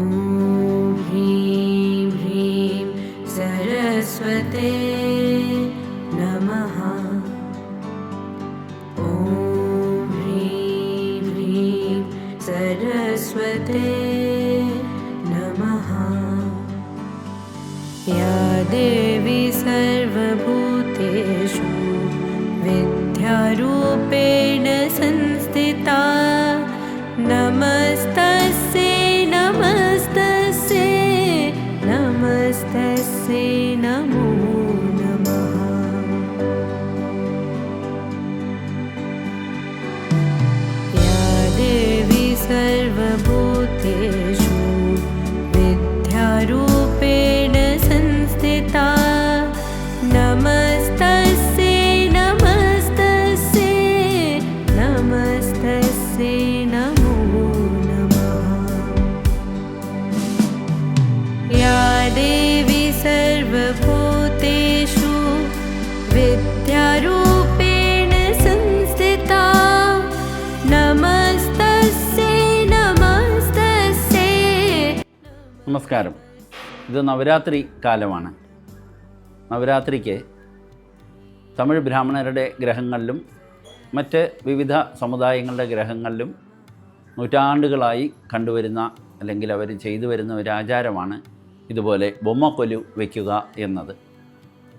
ॐ ह्रीं ह्रीं सरस्वते नमः। ॐ ह्रीं ह्रीं सरस्वते नमः। या देवी सर्वभूतेषु विद्यारूपेण നമസ്കാരം. ഇത് നവരാത്രി കാലമാണ്. നവരാത്രിക്ക് തമിഴ് ബ്രാഹ്മണരുടെ ഗ്രഹങ്ങളിലും മറ്റ് വിവിധ സമുദായങ്ങളുടെ ഗ്രഹങ്ങളിലും നൂറ്റാണ്ടുകളായി കണ്ടുവരുന്ന അല്ലെങ്കിൽ അവർ ചെയ്തു വരുന്ന ഒരു ആചാരമാണ് ഇതുപോലെ ബൊമ്മക്കൊലു വയ്ക്കുക എന്നത്.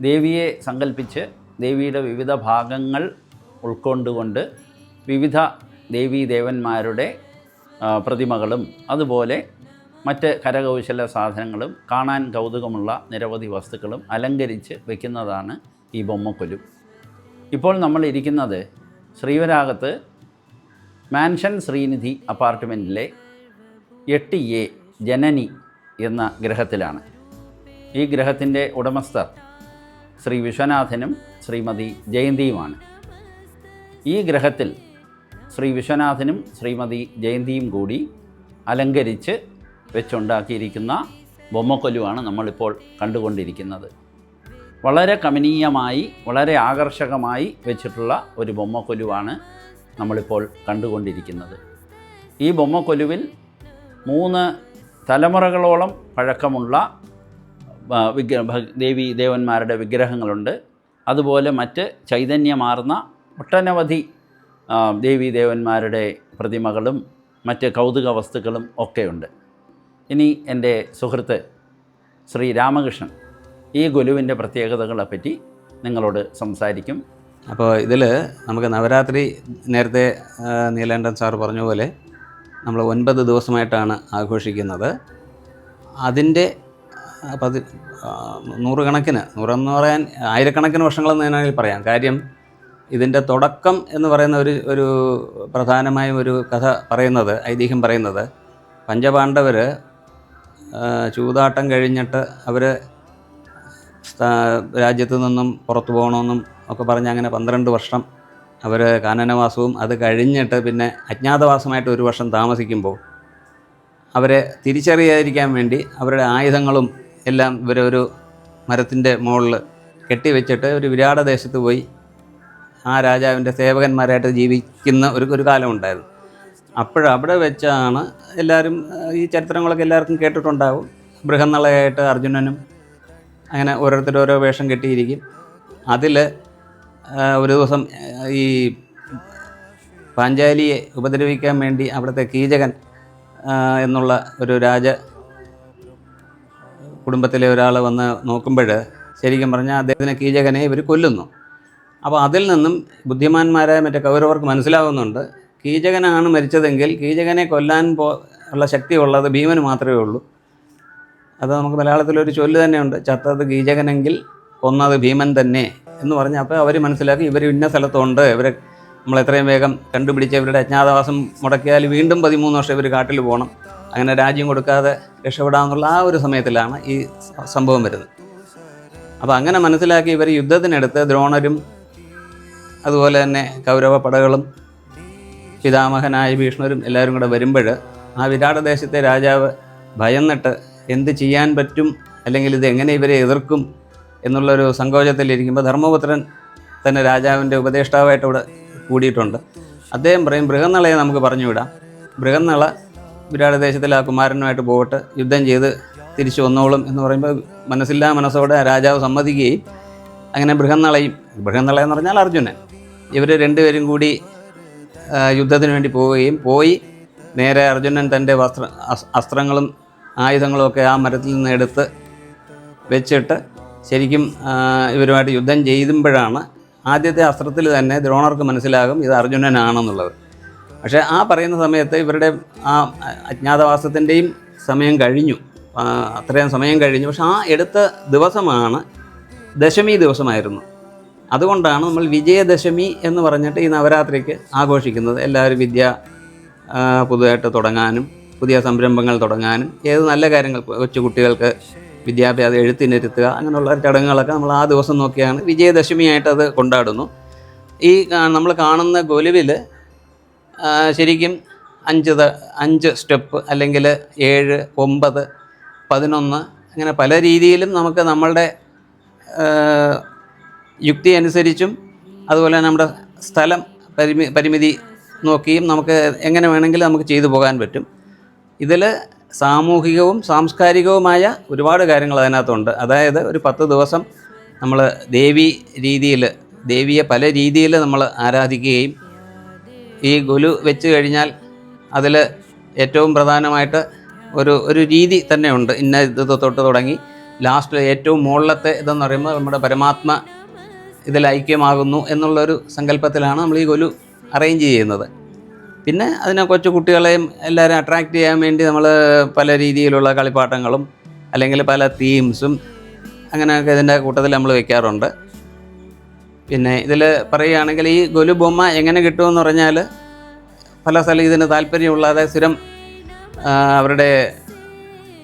ദേവിയെ സങ്കല്പിച്ച് ദേവിയുടെ വിവിധ ഭാഗങ്ങൾ ഉൾക്കൊണ്ടുകൊണ്ട് വിവിധ ദേവീ ദേവന്മാരുടെ പ്രതിമകളും അതുപോലെ മറ്റ് കരകൗശല സാധനങ്ങളും കാണാൻ കൗതുകമുള്ള നിരവധി വസ്തുക്കളും അലങ്കരിച്ച് വയ്ക്കുന്നതാണ് ഈ ബൊമ്മക്കൊലു. ഇപ്പോൾ നമ്മൾ ഇരിക്കുന്നത് ശ്രീവരാഗത്ത് മാൻഷൻ ശ്രീനിധി അപ്പാർട്ട്മെന്റിലെ എട്ട് എ ജനനി എന്ന ഗ്രഹത്തിലാണ്. ഈ ഗ്രഹത്തിന്റെ ഉടമസ്ഥർ ശ്രീ വിശ്വനാഥനും ശ്രീമതി ജയന്തിയുമാണ്. ഈ ഗ്രഹത്തിൽ ശ്രീ വിശ്വനാഥനും ശ്രീമതി ജയന്തിയും കൂടി അലങ്കരിച്ച് വെച്ചുണ്ടാക്കിയിരിക്കുന്ന ബൊമ്മക്കൊലുവാണ് നമ്മളിപ്പോൾ കണ്ടുകൊണ്ടിരിക്കുന്നത്. വളരെ കമനീയമായി വളരെ ആകർഷകമായി വെച്ചിട്ടുള്ള ഒരു ബൊമ്മക്കൊലുവാണ് നമ്മളിപ്പോൾ കണ്ടുകൊണ്ടിരിക്കുന്നത്. ഈ ബൊമ്മക്കൊലുവിൽ മൂന്ന് തലമുറകളോളം പഴക്കമുള്ള വിഗ്രഹ വിഗ്ര ദേവി ദേവന്മാരുടെ വിഗ്രഹങ്ങളുണ്ട്. അതുപോലെ മറ്റ് ചൈതന്യമാർന്ന ഒട്ടനവധി ആ, ദേവി ദേവന്മാരുടെ പ്രതിമകളും മറ്റ് കൗതുക വസ്തുക്കളും ഒക്കെയുണ്ട്. ഇനി എന്റെ സുഹൃത്ത് ശ്രീ രാമകൃഷ്ണൻ ഈ ഗുലുവിന്റെ പ്രത്യേകതകളെപ്പറ്റി നിങ്ങളോട് സംസാരിക്കും. അപ്പോൾ ഇതിൽ നമുക്ക് നവരാത്രി നേരത്തെ നീലേണ്ടൻ സാർ പറഞ്ഞ പോലെ നമ്മൾ ഒൻപത് ദിവസമായിട്ടാണ് ആഘോഷിക്കുന്നത്. അതിന്റെ പതി നൂറുകണക്കിന് നൂറെന്ന് പറയാൻ ആയിരക്കണക്കിന് വർഷങ്ങളെന്ന് വേണമെങ്കിൽ പറയാം. കാര്യം ഇതിന്റെ തുടക്കം എന്ന് പറയുന്ന ഒരു ഒരു പ്രധാനമായും ഒരു കഥ പറയുന്നത് ഐതിഹ്യം പറയുന്നത് പഞ്ചപാണ്ഡവർ ചൂതാട്ടം കഴിഞ്ഞിട്ട് അവർ രാജ്യത്തു നിന്നും പുറത്തു പോകണമെന്നും ഒക്കെ പറഞ്ഞ് അങ്ങനെ പന്ത്രണ്ട് വർഷം അവർ കാനനവാസവും അത് കഴിഞ്ഞിട്ട് പിന്നെ അജ്ഞാതവാസമായിട്ട് ഒരു വർഷം താമസിക്കുമ്പോൾ അവരെ തിരിച്ചറിയാതിരിക്കാൻ വേണ്ടി അവരുടെ ആയുധങ്ങളും എല്ലാം ഇവരൊരു മരത്തിന്റെ മുകളിൽ കെട്ടിവെച്ചിട്ട് ഒരു വിരാട ദേശത്ത് പോയി ആ രാജാവിന്റെ സേവകന്മാരായിട്ട് ജീവിക്കുന്ന ഒരു ഒരു കാലമുണ്ടായിരുന്നു അപ്പോൾ അവിടെ വെച്ചാണ് എല്ലാവരും ഈ ചരിത്രങ്ങളൊക്കെ എല്ലാവർക്കും കേട്ടിട്ടുണ്ടാവും. ബൃഹന്നളയായിട്ട് അർജുനനും അങ്ങനെ ഓരോരുത്തരും ഓരോ വേഷം കെട്ടിയിരിക്കും. അതിൽ ഒരു ദിവസം ഈ പാഞ്ചാലിയെ ഉപദ്രവിക്കാൻ വേണ്ടി അവിടുത്തെ കീചകൻ എന്നുള്ള ഒരു രാജ കുടുംബത്തിലെ ഒരാൾ വന്ന് നോക്കുമ്പോൾ ശരിക്കും പറഞ്ഞാൽ അദ്ദേഹത്തിനെ കീചകനെ ഇവർ കൊല്ലുന്നു. അപ്പോൾ അതിൽ നിന്നും ബുദ്ധിമാന്മാരായ മറ്റേ കൗരവർക്ക് മനസ്സിലാവുന്നുണ്ട് കീചകനാണ് മരിച്ചതെങ്കിൽ കീചകനെ കൊല്ലാൻ പോ ഉള്ള ശക്തി ഉള്ളത് ഭീമന് മാത്രമേ ഉള്ളൂ. അത് നമുക്ക് മലയാളത്തിലൊരു ചൊല്ല് തന്നെയുണ്ട്. ചത്തത് കീചകനെങ്കിൽ കൊന്നത് ഭീമൻ തന്നെ എന്ന് പറഞ്ഞ് അപ്പോൾ അവർ മനസ്സിലാക്കി ഇവർ ഇന്ന സ്ഥലത്തുണ്ട്. ഇവരെ നമ്മൾ എത്രയും വേഗം കണ്ടുപിടിച്ച് ഇവരുടെ അജ്ഞാതവാസം മുടക്കിയാൽ വീണ്ടും പതിമൂന്ന് വർഷം ഇവർ കാട്ടിൽ പോകണം. അങ്ങനെ രാജ്യം കൊടുക്കാതെ രക്ഷപ്പെടാമെന്നുള്ള ആ ഒരു സമയത്തിലാണ് ഈ സംഭവം വരുന്നത്. അപ്പോൾ അങ്ങനെ മനസ്സിലാക്കി ഇവർ യുദ്ധത്തിനെടുത്ത് ദ്രോണരും അതുപോലെ തന്നെ കൗരവ പടകളും പിതാമഹനായ ഭീഷ്ണരും എല്ലാവരും കൂടെ വരുമ്പോൾ ആ വിരാടദേശത്തെ രാജാവ് ഭയന്നിട്ട് എന്ത് ചെയ്യാൻ പറ്റും അല്ലെങ്കിൽ ഇത് എങ്ങനെ ഇവരെ എതിർക്കും എന്നുള്ളൊരു സങ്കോചത്തിലിരിക്കുമ്പോൾ ധർമ്മപുത്രൻ തന്നെ രാജാവിന്റെ ഉപദേഷ്ടാവായിട്ട് ഇവിടെ കൂടിയിട്ടുണ്ട്. അദ്ദേഹം പറയും ബൃഹന്നളയെ നമുക്ക് പറഞ്ഞു വിടാം ബൃഹന്നള വിരാട് ദേശത്തിലെ ആ കുമാരനുമായിട്ട് പോയിട്ട് യുദ്ധം ചെയ്ത് തിരിച്ചു വന്നോളും എന്ന് പറയുമ്പോൾ മനസ്സില്ലാ മനസ്സോടെ രാജാവ് സമ്മതിക്കുകയും അങ്ങനെ ബൃഹന്നളയും ബൃഹന്നള എന്ന് പറഞ്ഞാൽ അർജുനൻ ഇവർ രണ്ടുപേരും കൂടി യുദ്ധത്തിന് വേണ്ടി പോവുകയും പോയി. നേരെ അർജുനൻ തന്റെ വസ്ത്ര അസ്ത്രങ്ങളും ആയുധങ്ങളും ഒക്കെ ആ മരത്തിൽ നിന്ന് എടുത്ത് വെച്ചിട്ട് ശരിക്കും ഇവരുമായിട്ട് യുദ്ധം ചെയ്യുമ്പോഴാണ് ആദ്യത്തെ അസ്ത്രത്തിൽ തന്നെ ദ്രോണർക്ക് മനസ്സിലാകും ഇത് അർജുനനാണെന്നുള്ളത്. പക്ഷേ ആ പറയുന്ന സമയത്ത് ഇവരുടെ ആ അജ്ഞാതവാസത്തിന്റെയും സമയം കഴിഞ്ഞു. അത്രയും സമയം കഴിഞ്ഞു. പക്ഷെ ആ എടുത്ത ദിവസമാണ് ദശമി ദിവസമായിരുന്നു. അതുകൊണ്ടാണ് നമ്മൾ വിജയദശമി എന്ന് പറഞ്ഞിട്ട് ഈ നവരാത്രിക്ക് ആഘോഷിക്കുന്നത്. എല്ലാവരും വിദ്യ പുതുതായിട്ട് തുടങ്ങാനും പുതിയ സംരംഭങ്ങൾ തുടങ്ങാനും ഏത് നല്ല കാര്യങ്ങൾ കൊച്ചു കുട്ടികൾക്ക് വിദ്യാഭ്യാസം എഴുത്തിനിരുത്തുക അങ്ങനെയുള്ള ചടങ്ങുകളൊക്കെ നമ്മൾ ആ ദിവസം നോക്കിയാണ് വിജയദശമിയായിട്ട് അത് കൊണ്ടാടുന്നു. ഈ നമ്മൾ കാണുന്ന ഗൊലുവിൽ ശരിക്കും അഞ്ച് അഞ്ച് സ്റ്റെപ്പ് അല്ലെങ്കിൽ ഏഴ് ഒമ്പത് പതിനൊന്ന് അങ്ങനെ പല രീതിയിലും നമുക്ക് നമ്മളുടെ യുക്തി അനുസരിച്ചും അതുപോലെ നമ്മുടെ സ്ഥലം പരിമി പരിമിതി നോക്കിയും നമുക്ക് എങ്ങനെ വേണമെങ്കിലും നമുക്ക് ചെയ്തു പോകാൻ പറ്റും. ഇതിൽ സാമൂഹികവും സാംസ്കാരികവുമായ ഒരുപാട് കാര്യങ്ങൾ അതിനകത്തുണ്ട്. അതായത് ഒരു പത്ത് ദിവസം നമ്മൾ ദേവി രീതിയിൽ ദേവിയെ പല രീതിയിൽ നമ്മൾ ആരാധിക്കുകയും ഈ ഗുലു വെച്ച് കഴിഞ്ഞാൽ അതിൽ ഏറ്റവും പ്രധാനമായിട്ട് ഒരു ഒരു രീതി തന്നെയുണ്ട് ഇന്ന ഇത് തൊട്ട് തുടങ്ങി ലാസ്റ്റ് ഏറ്റവും മുകളിലത്തെ ഇതെന്ന് പറയുമ്പോൾ നമ്മുടെ പരമാത്മ ഇതിൽ ഐക്യമാകുന്നു എന്നുള്ളൊരു സങ്കല്പത്തിലാണ് നമ്മൾ ഈ ഗൊലു അറേഞ്ച് ചെയ്യുന്നത്. പിന്നെ അതിനെ കൊച്ചു കുട്ടികളെയും എല്ലാവരും അട്രാക്റ്റ് ചെയ്യാൻ വേണ്ടി നമ്മൾ പല രീതിയിലുള്ള കളിപ്പാട്ടങ്ങളും അല്ലെങ്കിൽ പല തീംസും അങ്ങനെയൊക്കെ ഇതിന്റെ കൂട്ടത്തിൽ നമ്മൾ വെക്കാറുണ്ട്. പിന്നെ ഇതിൽ പറയുകയാണെങ്കിൽ ഈ ഗൊലു ബൊമ്മ എങ്ങനെ കിട്ടുമെന്ന് പറഞ്ഞാൽ പല സ്ഥലം ഇതിന് താല്പര്യമുള്ളാതെ സ്ഥിരം അവരുടെ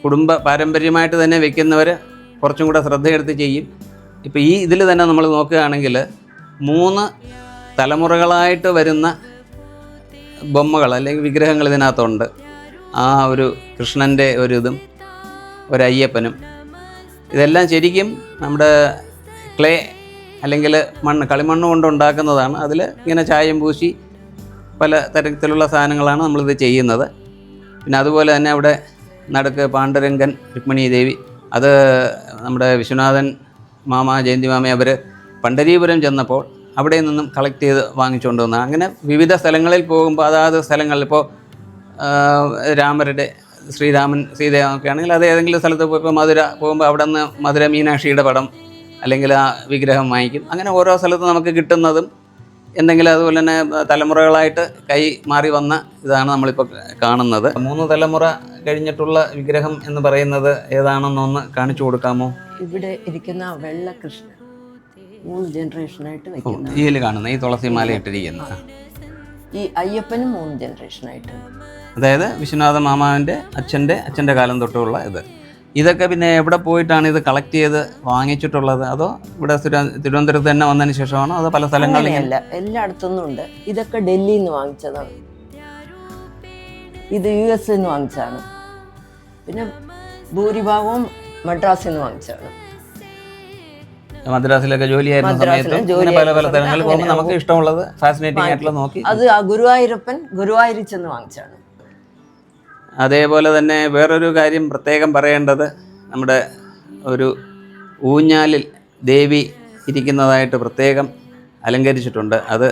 കുടുംബ പാരമ്പര്യമായിട്ട് തന്നെ വെക്കുന്നവർ കുറച്ചും കൂടെ ശ്രദ്ധയെടുത്ത് ചെയ്യും. ഇപ്പോൾ ഈ ഇതിൽ തന്നെ നമ്മൾ നോക്കുകയാണെങ്കിൽ മൂന്ന് തലമുറകളായിട്ട് വരുന്ന ബൊമ്മകൾ അല്ലെങ്കിൽ വിഗ്രഹങ്ങൾ ഇതിനകത്തുണ്ട്. ആ ഒരു കൃഷ്ണന്റെ ഒരു ഇതും ഒരു അയ്യപ്പനും. ഇതെല്ലാം ശരിക്കും നമ്മുടെ ക്ലേ അല്ലെങ്കിൽ മണ്ണ് കളിമണ്ണ് കൊണ്ട് ഉണ്ടാക്കുന്നതാണ്. അതിൽ ഇങ്ങനെ ചായം പൂശി പല തരത്തിലുള്ള സാധനങ്ങളാണ് നമ്മളിത് ചെയ്യുന്നത്. പിന്നെ അതുപോലെ തന്നെ അവിടെ നടുക്ക് പാണ്ഡുരംഗൻ രുക്മിണി ദേവി അത് നമ്മുടെ വിശ്വനാഥൻ മാമ ജയന്തി മാമ അവർ പണ്ഡരീപുരം ചെന്നപ്പോൾ അവിടെ നിന്നും കളക്ട് ചെയ്ത് വാങ്ങിച്ചുകൊണ്ട് വന്ന. അങ്ങനെ വിവിധ സ്ഥലങ്ങളിൽ പോകുമ്പോൾ അതാത് സ്ഥലങ്ങളിൽ ഇപ്പോൾ രാമരുടെ ശ്രീരാമൻ സീത ആണെങ്കിൽ അത് ഏതെങ്കിലും സ്ഥലത്ത് പോയപ്പോൾ മധുര പോകുമ്പോൾ അവിടെ നിന്ന് മധുര മീനാക്ഷിയുടെ പടം അല്ലെങ്കിൽ ആ വിഗ്രഹം വാങ്ങിക്കും. അങ്ങനെ ഓരോ സ്ഥലത്ത് നമുക്ക് കിട്ടുന്നതും എന്തെങ്കിലും അതുപോലെ തന്നെ തലമുറകളായിട്ട് കൈ മാറി വന്ന ഇതാണ് നമ്മളിപ്പോൾ കാണുന്നത്. മൂന്ന് തലമുറ കഴിഞ്ഞിട്ടുള്ള വിഗ്രഹം എന്ന് പറയുന്നത് ഏതാണെന്നൊന്ന് കാണിച്ചു കൊടുക്കാമോ? ഇവിടെ ഇരിക്കുന്ന വെള്ളകൃഷ്ണൻ വെള്ള കൃഷ്ണൻ മൂന്ന് ജനറേഷനായിട്ട് വെക്കുന്ന ഇതിൽ കാണുന്ന ഈ തുളസി മാല ഇട്ടിരിക്കുന്ന. ഈ അയ്യപ്പനും മൂന്ന് ജനറേഷനായിട്ട് അതായത് വിശ്വനാഥ മാമാവിന്റെ അച്ഛന്റെ അച്ഛന്റെ കാലം തൊട്ടുള്ള ഇത്. ഇതൊക്കെ പിന്നെ എവിടെ പോയിട്ടാണ് ഇത് കളക്ട് ചെയ്ത് വാങ്ങിച്ചിട്ടുള്ളത്? അതോ ഇവിടെ തിരുവ- തിരുവനന്തപുരത്ത് തന്നെ വന്നതിന് ശേഷമാണോ? അതോ പല സ്ഥലങ്ങളിൽ ഇങ്ങനെ- എല്ലായിടത്തുനിന്നും ഉണ്ട്. ഇതൊക്കെ ഡൽഹിയിൽ നിന്ന് വാങ്ങിച്ചതാണ്. ഇത് യു എസിൽ നിന്ന് വാങ്ങിച്ചതാണ്. പിന്നെ ഭൂരിഭാഗവും മദ്രാസിൽ നിന്ന് വാങ്ങിച്ചതാണ്. മദ്രാസിലൊക്കെ ജോലിയായിരുന്ന ആയിരുന്ന സമയത്ത് ഇങ്ങനെ പല പല സ്ഥലങ്ങളിൽ പോകുമ്പോൾ നമുക്ക് ഇഷ്ടമുള്ളത് ഫാസിനേറ്റിംഗ് ആയിട്ടുള്ള നോക്കി. അത് ആ ഗുരുവായൂരപ്പൻ ഗുരുവായൂരിൽ വാങ്ങിച്ചാണ് അതേപോലെ തന്നെ വേറൊരു കാര്യം പ്രത്യേകം പറയേണ്ടത് നമ്മുടെ ഒരു ഊഞ്ഞാലിൽ ദേവി ഇരിക്കുന്നതായിട്ട് പ്രത്യേകം അലങ്കരിച്ചിട്ടുണ്ട്. അത്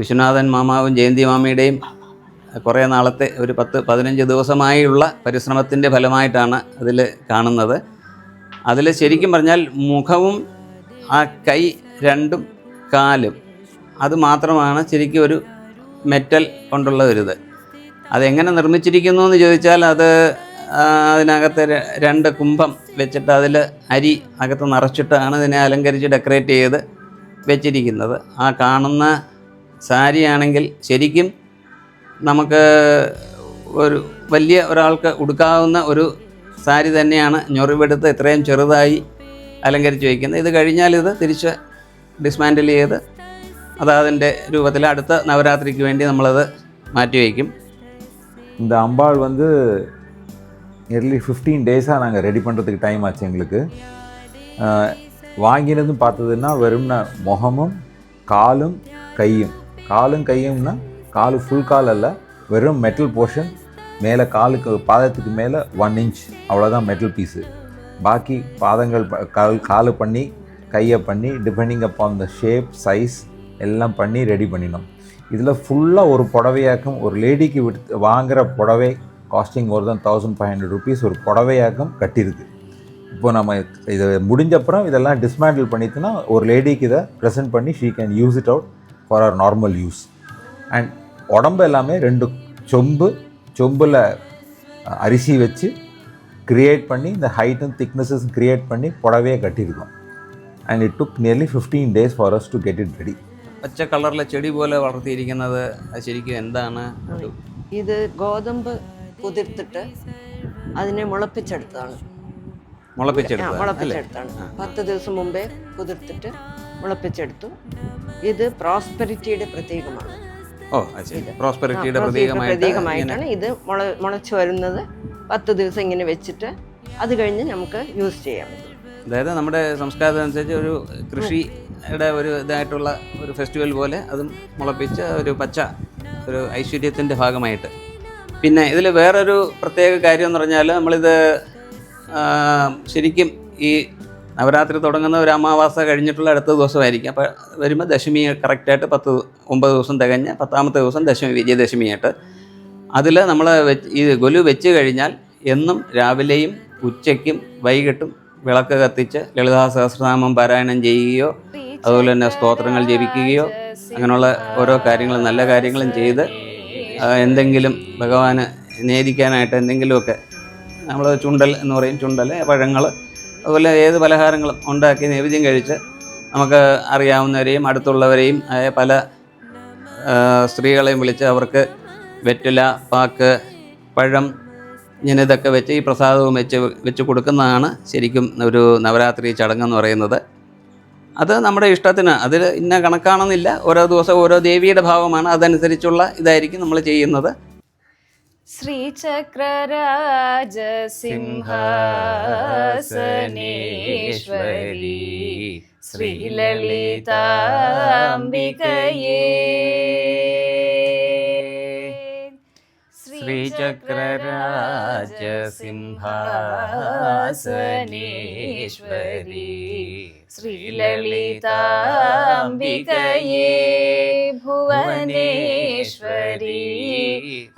വിശ്വനാഥൻ മാമാവും ജയന്തി മാമിയുടെയും കുറേ നാളത്തെ ഒരു പത്ത് പതിനഞ്ച് ദിവസമായുള്ള പരിശ്രമത്തിന്റെ ഫലമായിട്ടാണ് അതിൽ കാണുന്നത്. അതിൽ ശരിക്കും പറഞ്ഞാൽ മുഖവും ആ കൈ രണ്ടും കാലും അത് മാത്രമാണ് ശരിക്കും ഒരു മെറ്റൽ കൊണ്ടുള്ള ഒരു ഇത് അതെങ്ങനെ നിർമ്മിച്ചിരിക്കുന്നു എന്ന് ചോദിച്ചാൽ അത് അതിനകത്ത് രണ്ട് കുംഭം വെച്ചിട്ട് അതിൽ അരി അകത്ത് നിറച്ചിട്ടാണ് ഇതിനെ അലങ്കരിച്ച് ഡെക്കറേറ്റ് ചെയ്ത് വെച്ചിരിക്കുന്നത്. ആ കാണുന്ന സാരിയാണെങ്കിൽ ശരിക്കും നമുക്ക് ഒരു വലിയ ഒരാൾക്ക് ഉടുക്കാവുന്ന ഒരു സാരി തന്നെയാണ് ഞൊറിവെടുത്ത് ഇത്രയും ചെറുതായി അലങ്കരിച്ച് വയ്ക്കുന്നത് ഇത് കഴിഞ്ഞാൽ ഇത് തിരിച്ച് ഡിസ്മാൻഡിൽ ചെയ്ത് അതതിന്റെ രൂപത്തിൽ അടുത്ത നവരാത്രിക്ക് വേണ്ടി നമ്മളത് മാറ്റി വയ്ക്കും. இந்த அம்பாள் வந்து நியர்லி ஃபிஃப்டீன் டேஸாக நாங்கள் ரெடி பண்ணுறதுக்கு டைம் ஆச்சு எங்களுக்கு. வாங்கினதும் பார்த்ததுன்னா வெறும்னா முகமும் காலும் கையும். காலும் கையும்னா கால் ஃபுல் கால் அல்ல வெறும் மெட்டல் போர்ஷன் மேலே காலுக்கு பாதத்துக்கு மேலே ஒன் இன்ச் அவ்வளோதான் மெட்டல் பீஸு பாக்கி பாதங்கள் ப- கால் காலு பண்ணி கையை பண்ணி depending upon the shape size எல்லாம் பண்ணி ரெடி பண்ணினோம். இதில் ஃபுல்லாக ஒரு புடவையாக்கம் ஒரு லேடிக்கு விட்டு வாங்குகிற புடவை காஸ்டிங் ஒரு தான் தௌசண்ட் ஃபைவ் ஹண்ட்ரட் ருபீஸ் ஒரு புடவையாக்கம் கட்டியிருக்கு. இப்போ நம்ம இதை முடிஞ்சப்புறம் இதெல்லாம் டிஸ்மேண்டில் பண்ணிட்டுனா ஒரு லேடிக்கு இதை ப்ரெசென்ட் பண்ணி she can use it out for our normal use and உடம்பு எல்லாமே ரெண்டு சொம்பு சொம்பில் அரிசி வச்சு க்ரியேட் பண்ணி இந்த ஹைட்டும் திக்னஸஸ் க்ரியேட் பண்ணி புடவையை கட்டியிருக்கோம். And it took nearly fifteen days for us to get it ready പച്ച കളറിലെ ചെടി പോലെ വളർത്തിയിരിക്കുന്നത് ശരിക്കും എന്താണ്? ഇത് ഗോതമ്പ് കുതിർത്തിട്ട് അതിനെ മുളപ്പിച്ചെടുത്തതാണ്. ആ, മുളപ്പിച്ചെടുത്താണ് പത്ത് ദിവസം മുമ്പേ കുതിർത്തിട്ട് മുളപ്പിച്ചെടുത്തു. ഇത് പ്രോസ്പെരിറ്റിയുടെ പ്രതീകമാണ്. ഓ ഇങ്ങനെ പ്രതീകമായിട്ടാണ് ഇത് മുള മുളച്ചു വരുന്നത്. പത്ത് ദിവസം ഇങ്ങനെ വെച്ചിട്ട് അത് കഴിഞ്ഞ് നമുക്ക് യൂസ് ചെയ്യാൻ പറ്റും അതായത് നമ്മുടെ സംസ്കാരം അനുസരിച്ച് ഒരു കൃഷിയുടെ ഒരു ഇതായിട്ടുള്ള ഒരു ഫെസ്റ്റിവൽ പോലെ അതും മുളപ്പിച്ച് ഒരു പച്ച ഒരു ഐശ്വര്യത്തിന്റെ ഭാഗമായിട്ട്. പിന്നെ ഇതിൽ വേറൊരു പ്രത്യേക കാര്യം എന്ന് പറഞ്ഞാൽ നമ്മളിത് ശരിക്കും ഈ നവരാത്രി തുടങ്ങുന്ന ഒരു അമാവാസ കഴിഞ്ഞിട്ടുള്ള അടുത്ത ദിവസമായിരിക്കും. അപ്പോൾ വരുമ്പോൾ ദശമി കറക്റ്റായിട്ട് പത്ത് ഒമ്പത് ദിവസം തികഞ്ഞ് പത്താമത്തെ ദിവസം ദശമി വിജയദശമിയായിട്ട്. അതിൽ നമ്മൾ ഈ ഗൊലു വെച്ച് കഴിഞ്ഞാൽ എന്നും രാവിലെയും ഉച്ചയ്ക്കും വൈകിട്ടും വിളക്ക് കത്തിച്ച് ലളിതാ സഹസ്രനാമം പാരായണം ചെയ്യുകയോ അതുപോലെ തന്നെ സ്തോത്രങ്ങൾ ജപിക്കുകയോ അങ്ങനെയുള്ള ഓരോ കാര്യങ്ങളും നല്ല കാര്യങ്ങളും ചെയ്ത് എന്തെങ്കിലും ഭഗവാന് നേദിക്കാനായിട്ട് എന്തെങ്കിലുമൊക്കെ നമ്മൾ ചുണ്ടൽ എന്ന് പറയും ചുണ്ടൽ പഴങ്ങൾ അതുപോലെ ഏത് പലഹാരങ്ങളും ഉണ്ടാക്കി നൈവേദ്യം കഴിച്ച് നമുക്ക് അറിയാവുന്നവരെയും അടുത്തുള്ളവരെയും ആയ പല സ്ത്രീകളെയും വിളിച്ച് അവർക്ക് വെറ്റില പാക്ക് പഴം ഇങ്ങനെ ഇതൊക്കെ വെച്ച് ഈ പ്രസാദവും വെച്ച് വെച്ച് കൊടുക്കുന്നതാണ് ശരിക്കും ഒരു നവരാത്രി ചടങ്ങെന്ന് പറയുന്നത്. അത് നമ്മുടെ ഇഷ്ടത്തിന് അതിൽ ഇന്ന കണക്കാണെന്നില്ല. ഓരോ ദിവസം ഓരോ ദേവിയുടെ ഭാവമാണ്. അതനുസരിച്ചുള്ള ഇതായിരിക്കും നമ്മൾ ചെയ്യുന്നത്. ശ്രീചക്രരാജസിംഹാസനേശ്വരി ശ്രീലളിതാംബികയേ. ശ്രീചക്രരാജസിംഹാസനേശ്വരി ശ്രീലളിതാംബികയേ ഭുവനേശ്വരി.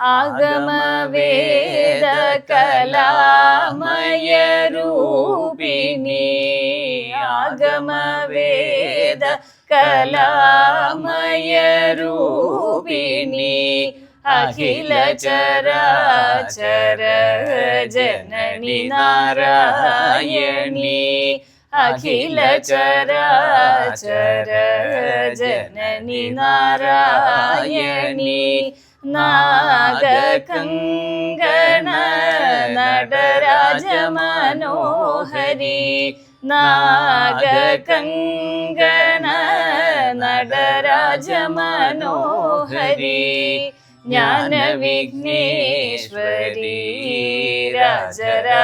ആഗമവേദകലാമയരൂപിണി. ആഗമവേദ കലാമയരൂപിണി അഖില ചരാചര ജനനി നാരായണി അഖില ചരാചര ജനനി നാരായണി നാഗകങ്കണ നടരാജമനോഹരി നാഗകങ്കണ നടരാജ ज्ञान ज्ञानविघ्नेश्वरी राजराजेश्वरी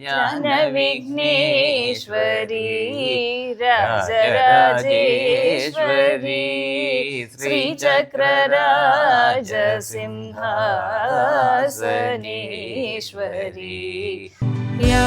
ज्ञानविघ्नेश्वरी राजराजेश्वरी श्रीचक्रराजसिंहासनेश्वरी। या